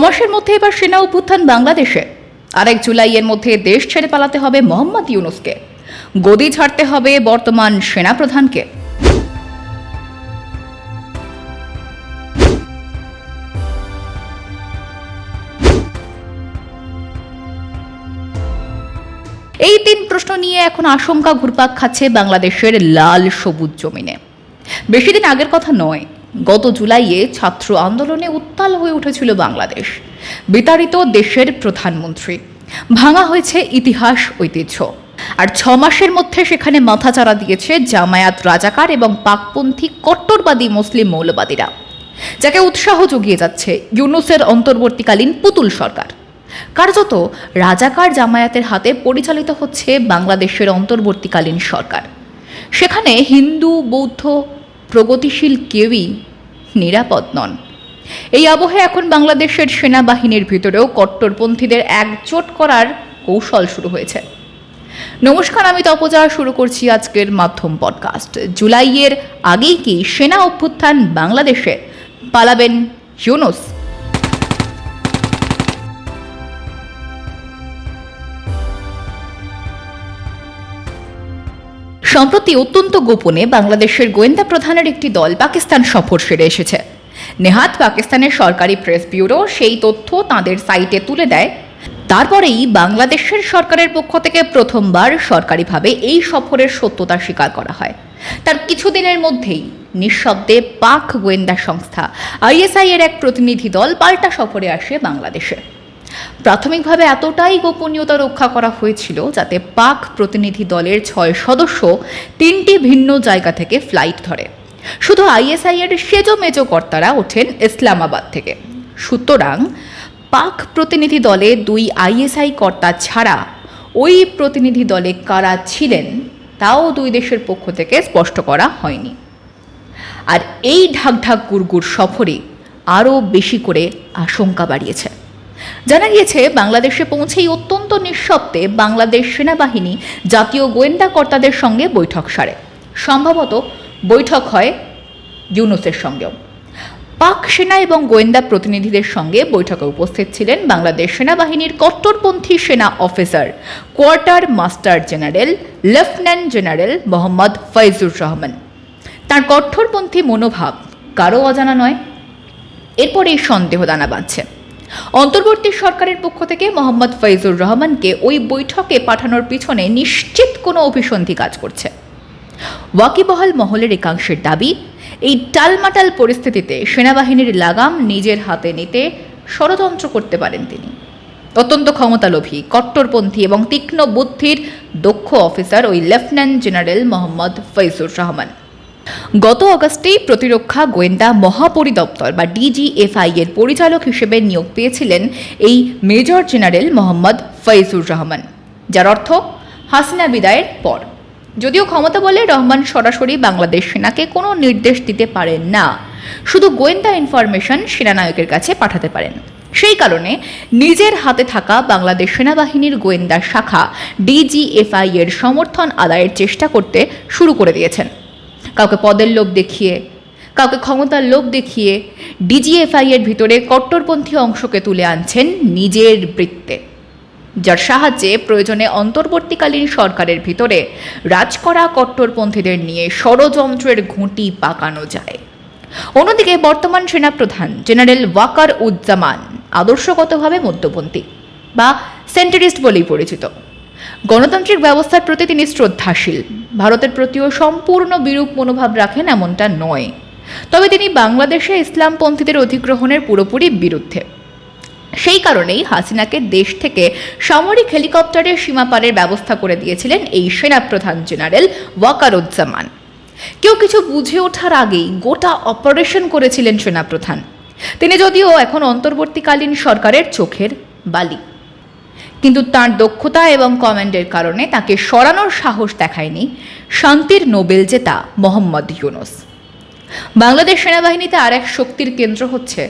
মাসের মধ্যে এবার সেনা অভ্যুত্থান বাংলাদেশে। আরেক জুলাইয়ের মধ্যে দেশ ছেড়ে পালাতে হবে মোহাম্মদ ইউনুসকে। গদি ছাড়তে হবে বর্তমান সেনাপ্রধানকে। এই তিন প্রশ্ন নিয়ে এখন আশঙ্কা ঘুরপাক খাচ্ছে বাংলাদেশের লাল সবুজ জমিনে। বেশি দিন আগের কথা নয় গত জুলাইয়ে ছাত্র আন্দোলনে উত্তাল হয়ে উঠেছিল বাংলাদেশ। বিতাড়িত দেশের প্রধানমন্ত্রী। ভাঙা হয়েছে ইতিহাস ঐতিহ্য। আর ছ মাসের মধ্যে সেখানে মাথাচাড়া দিয়েছে জামায়াত রাজাকার এবং পাকপন্থী কট্টরবাদী মুসলিম মৌলবাদীরা, যাকে উৎসাহ জুগিয়ে যাচ্ছে ইউনুসের অন্তর্বর্তীকালীন পুতুল সরকার। কার্যত রাজাকার জামায়াতের হাতে পরিচালিত হচ্ছে বাংলাদেশের অন্তর্বর্তীকালীন সরকার। সেখানে হিন্দু, বৌদ্ধ প্রগতিশীল কেউই নিরাপদ নন। এই আবহে এখন বাংলাদেশের সেনাবাহিনীর ভিতরেও কট্টরপন্থীদের একজোট করার কৌশল শুরু হয়েছে। নমস্কার, আমি তপজা। শুরু করছি আজকের মাধ্যম পডকাস্ট জুলাইয়ের আগেই কি সেনা অভ্যুত্থান বাংলাদেশে? পালাবেন ইউনুস। সম্প্রতি অত্যন্ত গোপনে বাংলাদেশের গোয়েন্দা প্রধানের একটি দল পাকিস্তান সফর সেরে এসেছে। নেহাত পাকিস্তানের সরকারি প্রেস ব্যুরো সেই তথ্য তাদের সাইটে তুলে দেয়। তারপরেই বাংলাদেশের সরকারের পক্ষ থেকে প্রথমবার সরকারিভাবে এই সফরের সত্যতা স্বীকার করা হয়। তার কিছুদিনের মধ্যেই নিঃশব্দে পাক গোয়েন্দা সংস্থা আইএসআই এর এক প্রতিনিধি দল পাল্টা সফরে আসে বাংলাদেশে। প্রাথমিকভাবে এতটাই গোপনীয়তা রক্ষা করা হয়েছিল যাতে পাক প্রতিনিধি দলের ছয় সদস্য তিনটি ভিন্ন জায়গা থেকে ফ্লাইট ধরে। শুধু আইএসআই এর সেজো মেজো কর্তারা ওঠেন ইসলামাবাদ থেকে। সুতরাং পাক প্রতিনিধি দলে দুই আইএসআই কর্তা ছাড়া ওই প্রতিনিধি দলে কারা ছিলেন তাও দুই দেশের পক্ষ থেকে স্পষ্ট করা হয়নি। আর এই ঢাক ঢাক গুড়গুড় সফরে আরও বেশি করে আশঙ্কা বাড়িয়েছে। জানা গিয়েছে, বাংলাদেশে পৌঁছেই অত্যন্ত নিঃশব্দে বাংলাদেশ সেনাবাহিনী জাতীয় গোয়েন্দা কর্তাদের সঙ্গে বৈঠক সারে। সম্ভবত বৈঠক হয় ইউনুসের সঙ্গেও। পাক সেনা এবং গোয়েন্দা প্রতিনিধিদের সঙ্গে বৈঠকে উপস্থিত ছিলেন বাংলাদেশ সেনাবাহিনীর কট্টরপন্থী সেনা officer, quarter master general, lieutenant general Mohammad Faizur Rahman. তার কঠোরপন্থী মনোভাব কারও অজানা নয়। এরপর এই সন্দেহ দানা বাঁধছে। অন্তর্বর্তী সরকারের পক্ষ থেকে মোহাম্মদ ফৈজুর রহমানকে ওই বৈঠকে পাঠানোর পিছনে নিশ্চিত কোনো অভিসন্ধি কাজ করছে। ওয়াকিবহাল মহলের একাংশের দাবি, এই টালমাটাল পরিস্থিতিতে সেনাবাহিনীর লাগাম নিজের হাতে নিতে ষড়যন্ত্র করতে পারেন তিনি। অত্যন্ত ক্ষমতালোভী, কট্টরপন্থী এবং তীক্ষ্ণ বুদ্ধির দক্ষ অফিসার ওই লেফটেন্যান্ট জেনারেল মোহাম্মদ ফৈজুর রহমান। গত অগস্টেই প্রতিরক্ষা গোয়েন্দা মহাপরিদপ্তর বা ডিজিএফআই এর পরিচালক হিসেবে নিয়োগ পেয়েছিলেন এই মেজর জেনারেল মোহাম্মদ ফৈজুর রহমান, যার অর্থ হাসিনা বিদায়ের পর। যদিও ক্ষমতা বলে রহমান সরাসরি বাংলাদেশ সেনাকে কোনো নির্দেশ দিতে পারেন না, শুধু গোয়েন্দা ইনফরমেশন সেনানায়কের কাছে পাঠাতে পারেন। সেই কারণে নিজের হাতে থাকা বাংলাদেশ সেনাবাহিনীর গোয়েন্দা শাখা ডিজিএফআই এর সমর্থন আদায়ের চেষ্টা করতে শুরু করে দিয়েছেন। কাউকে পদের লোভ দেখিয়ে, কাউকে ক্ষমতার লোভ দেখিয়ে ডিজিএফআই এর ভিতরে কট্টরপন্থী অংশকে তুলে আনছেন নিজের বৃত্তে। যার সাহায্যে প্রয়োজনে অন্তর্বর্তীকালীন সরকারের ভিতরে রাজ করা কট্টরপন্থীদের নিয়ে ষড়যন্ত্রের ঘুঁটি পাকানো যায়। অন্যদিকে বর্তমান সেনাপ্রধান জেনারেল ওয়াকার উজ্জামান আদর্শগতভাবে মধ্যপন্থী বা সেন্টারিস্ট বলেই পরিচিত। গণতান্ত্রিক ব্যবস্থার প্রতি তিনি শ্রদ্ধাশীল। ভারতের প্রতিও সম্পূর্ণ বিরূপ মনোভাব রাখেন এমনটা নয়। তবে তিনি বাংলাদেশে ইসলামপন্থীদের অধিগ্রহণের পুরোপুরি বিরুদ্ধে। সেই কারণেই হাসিনাকে দেশ থেকে সামরিক হেলিকপ্টারের সীমাপারের ব্যবস্থা করে দিয়েছিলেন এই সেনাপ্রধান জেনারেল ওয়াকারুজ্জামান। কেউ কিছু বুঝে ওঠার আগেই গোটা অপারেশন করেছিলেন সেনাপ্রধান। তিনি যদিও এখন অন্তর্বর্তীকালীন সরকারের চোখের বালি। কিন্তু তার দক্ষতা এবং কমান্ডের কারণে তাকে সরানোর সাহস দেখায়নি শান্তির নোবেল জেতা মোহাম্মদ ইউনুস। বাংলাদেশ সেনাবাহিনীতে আর এক শক্তির কেন্দ্র হচ্ছে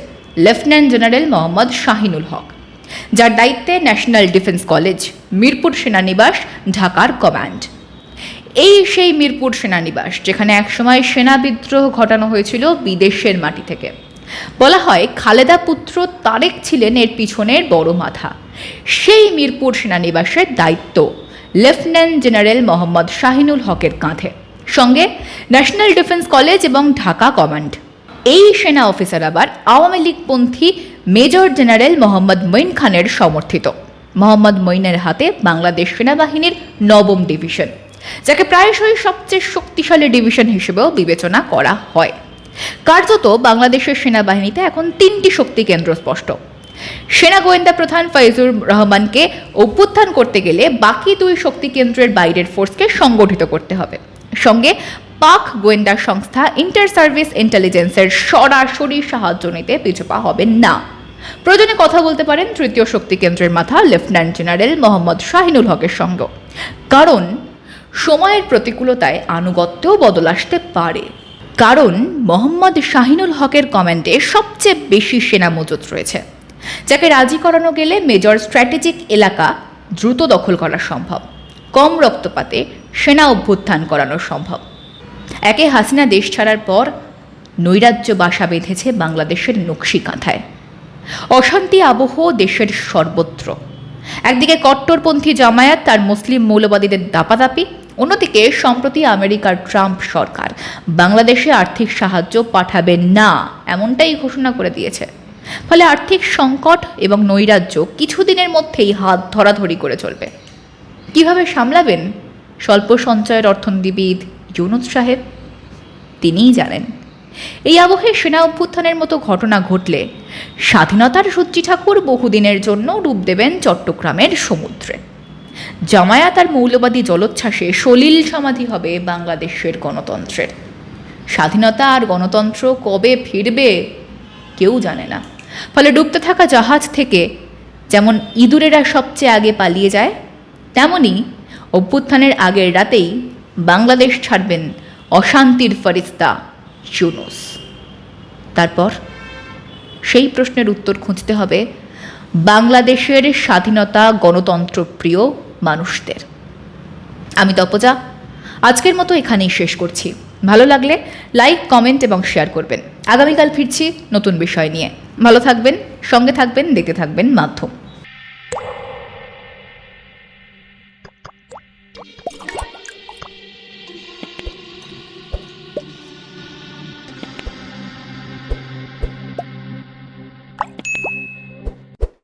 লেফটেন্যান্ট জেনারেল মোহাম্মদ শাহিনুল হক, যার দায়িত্বে ন্যাশনাল ডিফেন্স কলেজ, মিরপুর সেনানিবাস, ঢাকার কমান্ড। এই সেই মিরপুর সেনানিবাস, যেখানে একসময় সেনা বিদ্রোহ ঘটানো হয়েছিল বিদেশের মাটি থেকে। বলা হয় খালেদা পুত্র তারেক ছিলেন এর পিছনের বড় মাথা। সেই মিরপুর সেনানিবাসের দায়িত্ব লেফটেন্যান্ট জেনারেল মোহাম্মদ শাহিনুল হকের কাঁধে। সঙ্গে ন্যাশনাল ডিফেন্স কলেজ এবং ঢাকা কমান্ড। এই সেনা অফিসার আবার আওয়ামী লীগপন্থী মেজর জেনারেল মোহাম্মদ মঈন খানের সমর্থিত। মোহাম্মদ মঈনের হাতে বাংলাদেশ সেনাবাহিনীর নবম ডিভিশন, যাকে প্রায়শই সবচেয়ে শক্তিশালী ডিভিশন হিসেবেও বিবেচনা করা হয়। কার্যত বাংলাদেশের সেনাবাহিনীতে এখন তিনটি শক্তি কেন্দ্র স্পষ্ট। সেনা গোয়েন্দা প্রধান ফৈজুর রহমানকে অভ্যুত্থান করতে গেলে বাকি দুই শক্তি কেন্দ্রের বাইরের ফোর্সকে সংগঠিত করতে হবে। সঙ্গে পাক গোয়েন্দা সংস্থা ইন্টার সার্ভিস ইন্টেলিজেন্সের সরাসরি সাহায্য নিতে পিছপা হবেন না। প্রয়োজনে কথা বলতে পারেন তৃতীয় শক্তি কেন্দ্রের মাথা লেফটেন্যান্ট জেনারেল মোহাম্মদ শাহিনুল হকের সঙ্গে। কারণ সময়ের প্রতিকূলতায় আনুগত্যও বদল আসতে পারে। কারণ মোহাম্মদ শাহিনুল হকের কমান্ডে সবচেয়ে বেশি সেনা মজুত রয়েছে, যাকে রাজি করানো গেলে মেজর স্ট্র্যাটেজিক এলাকা দ্রুত দখল করা সম্ভব, কম রক্তপাতে সেনা অভ্যুত্থান করানো সম্ভব। একে হাসিনা দেশ ছাড়ার পর নৈরাজ্য বাসা বেঁধেছে বাংলাদেশের নকশি কাঁথায় অশান্তি আবহ দেশের সর্বত্র। একদিকে কট্টরপন্থী জামায়াত তার মুসলিম মৌলবাদীদের দাপাদাপি অন্যদিকে, সম্প্রতি আমেরিকার ট্রাম্প সরকার বাংলাদেশে আর্থিক সাহায্য পাঠাবে না, এমনটাই ঘোষণা করে দিয়েছে। ফলে আর্থিক সংকট এবং নৈরাজ্য কিছুদিনের মধ্যেই হাত ধরাধরি করে চলবে। কীভাবে সামলাবেন? স্বল্প সঞ্চয়ের অর্থনীতিবিদ ইউনুস সাহেব? তিনিই জানেন। এই আবহে সেনা অভ্যুত্থানের মতো ঘটনা ঘটলে স্বাধীনতার সূর্যি ঠাকুর বহুদিনের জন্য ডুব দেবেন চট্টগ্রামের সমুদ্রে। জামায়াত আর মৌলবাদী জলোচ্ছ্বাসে সলিল সমাধি হবে বাংলাদেশের গণতন্ত্রের। স্বাধীনতা আর গণতন্ত্র কবে ফিরবে, কেউ জানে না। ফলে ডুবতে থাকা জাহাজ থেকে যেমন ইঁদুরেরা সবচেয়ে আগে পালিয়ে যায়, তেমনি অভ্যুত্থানের আগের রাতেই বাংলাদেশ ছাড়বেন অশান্তির ফরিস্তা ইউনুস। তারপর সেই প্রশ্নের উত্তর খুঁজতে হবে বাংলাদেশের স্বাধীনতা গণতন্ত্র প্রিয় মানুষদের। আমি তপজা, আজকের মতো এখানেই শেষ করছি। ভালো লাগলে লাইক, কমেন্ট এবং শেয়ার করবেন। আগামীকাল ফিরছি নতুন বিষয় নিয়ে। ভালো থাকবেন, সঙ্গে থাকবেন, দেখতে থাকবেন মাধ্যম।